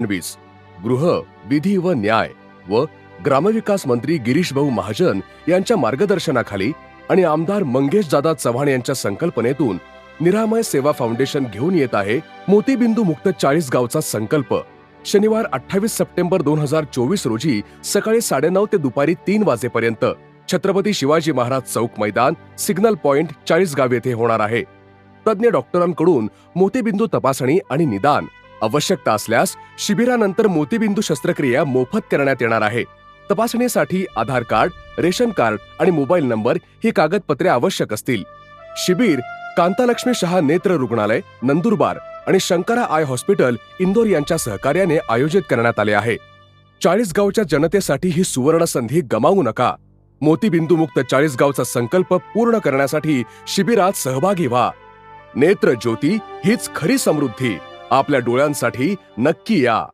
फडणवीस गृह विधी व न्याय व ग्रामविकास मंत्री गिरीश भाऊ महाजन यांच्या मार्गदर्शनाखाली आणि आमदार मंगेश दादा चव्हाण यांच्या संकल्पनेतून निरामय सेवा फाउंडेशन घेऊन येत आहे मोतीबिंदू मुक्त चाळीस गावचा संकल्प. शनिवार अठ्ठावीस सप्टेंबर दोन हजार चोवीस रोजी सकाळी साडेनऊ ते दुपारी तीन वाजेपर्यंत छत्रपती शिवाजी महाराज चौक मैदान सिग्नल पॉइंट चाळीस गाव येथे होणार आहे. तज्ज्ञ डॉक्टरांकडून मोतीबिंदू तपासणी आणि निदान आवश्यकता असल्यास शिबिरानंतर मोतीबिंदू शस्त्रक्रिया मोफत करण्यात येणार आहे. तपासणीसाठी आधार कार्ड रेशन कार्ड आणि मोबाईल नंबर ही कागदपत्रे आवश्यक असतील. शिबिर कांतालक्ष्मी शहा नेत्र रुग्णालय नंदुरबार आणि शंकरा आय हॉस्पिटल इंदोर यांच्या सहकार्याने आयोजित करण्यात आले आहे. चाळीसगावच्या जनतेसाठी ही सुवर्ण संधी गमावू नका. मोतीबिंदू मुक्त संकल्प पूर्ण करण्यासाठी शिबिरात सहभागी व्हा. नेत्र ज्योती हीच खरी समृद्धी. आपल्या डोळ्यांसाठी नक्की या.